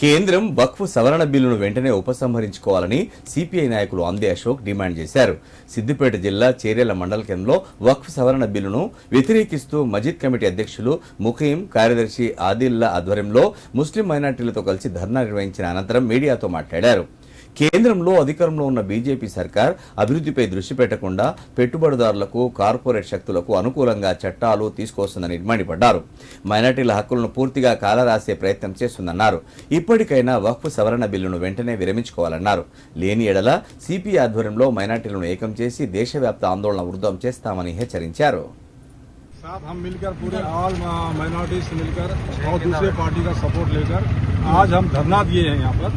కేంద్రం వక్ఫ్ సవరణ బిల్లును వెంటనే ఉపసంహరించుకోవాలని సిపిఐ నాయకులు అందే అశోక్ డిమాండ్ చేశారు. సిద్దిపేట జిల్లా చేరేల మండల కేంద్రంలో వక్ఫ్ సవరణ బిల్లును వ్యతిరేకిస్తూ మజిద్ కమిటీ అధ్యక్షులు ముఖీం కార్యదర్శి ఆదిల్లా ఆధ్వర్యంలో ముస్లిం మైనార్టీలతో కలిసి ధర్నా నిర్వహించిన అనంతరం మీడియాతో మాట్లాడారు. కేంద్రంలో అధికారంలో ఉన్న బీజేపీ సర్కార్ అభివృద్ధిపై దృష్టి పెట్టకుండా పెట్టుబడిదారులకు కార్పొరేట్ శక్తులకు అనుకూలంగా చట్టాలు తీసుకొస్తుందని మండిపడ్డారు మైనార్టీల హక్కులను పూర్తిగా కాలరాసే ప్రయత్నం చేస్తుందన్నారు ఇప్పటికైనా వక్ఫ్ సవరణ బిల్లును వెంటనే విరమించుకోవాలన్నారు లేని ఎడల సిపి ఆధ్వర్యంలో మైనార్టీలను ఏకం చేసి దేశవ్యాప్త ఆందోళన ఉధృతం చేస్తామని హెచ్చరించారు साथ हम मिलकर पूरे ऑल माइनॉरिटीज से मिलकर और दूसरे पार्टी का सपोर्ट लेकर आज हम धरना दिए हैं यहाँ पर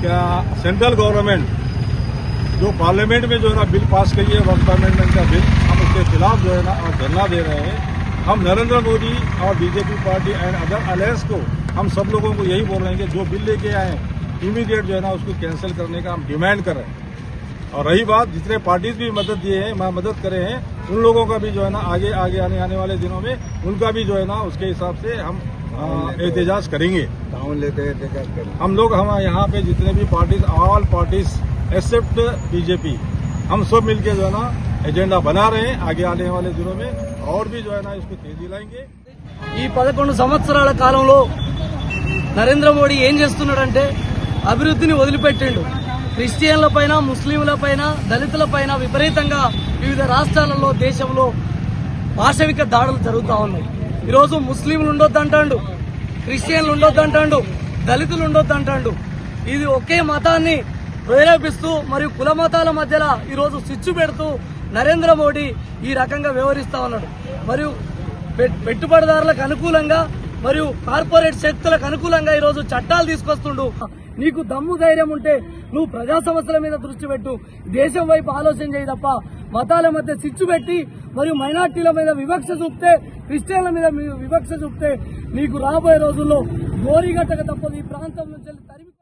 क्या सेंट्रल गवर्नमेंट जो पार्लियामेंट में जो है ना बिल पास करी है वक्त अमेंडमेंट का बिल हम उसके खिलाफ जो है ना धरना दे रहे हैं। हम नरेंद्र मोदी और BJP party and other alliance को हम सब लोगों को यही बोल रहे हैं कि जो बिल लेके आए हैं इमीडिएट जो है ना उसको कैंसिल करने का हम डिमांड कर रहे हैं। और रही बात, जितने पार्टीज़ भी मदद दिए हैं, मैं मदद करे हैं, उन लोगों का भी जो है ना आगे आगे आने आने वाले दिनों में उनका भी जो है ना उसके हिसाब से हम एहतजाज करेंगे टाउन लेते एहतजाज करें हम लोग हम यहाँ पे जितने भी parties all parties except BJP हम सब मिलके जो है ना एजेंडा बना रहे हैं आगे आने वाले दिनों में और भी जो है ना इसको तेजी लाएंगे ఈ పదకొండు సంవత్సరాల కాలంలో నరేంద్ర మోడీ ఏం చేస్తున్నాడంటే అభివృద్ధిని వదిలిపెట్టిండు క్రిస్టియన్ల పైన ముస్లింల పైన దళితుల పైన విపరీతంగా వివిధ రాష్ట్రాలలో దేశంలో పాశవిక దాడులు జరుగుతూ ఉన్నాయి ఈరోజు ముస్లింలు ఉండొద్దు అంటాడు క్రిస్టియన్లు ఉండొద్దు అంటాడు దళితులు ఉండొద్దంటాడు. ఇది ఒకే మతాన్ని ప్రేరేపిస్తూ మరియు కుల మతాల మధ్యలో ఈరోజు స్విచ్ పెడుతూ నరేంద్ర మోడీ ఈ రకంగా వ్యవహరిస్తా ఉన్నాడు. మరియు పెట్టుబడిదారులకు అనుకూలంగా మరియు కార్పొరేట్ శక్తులకు అనుకూలంగా ఈరోజు చట్టాలు తీసుకొస్తుండు. నీకు దమ్ము ధైర్యం ఉంటే నువ్వు ప్రజా సమస్యల మీద దృష్టి పెట్టు. దేశం వైపు ఆలోచన చేయి తప్ప మతాల మధ్య చిచ్చు పెట్టి మరియు మైనార్టీల మీద వివక్ష చూపితే క్రిస్టియన్ల మీద వివక్ష చూపితే నీకు రాబోయే రోజుల్లో గోరిగట్టక తప్పదు. ఈ ప్రాంతం నుంచి తరిమి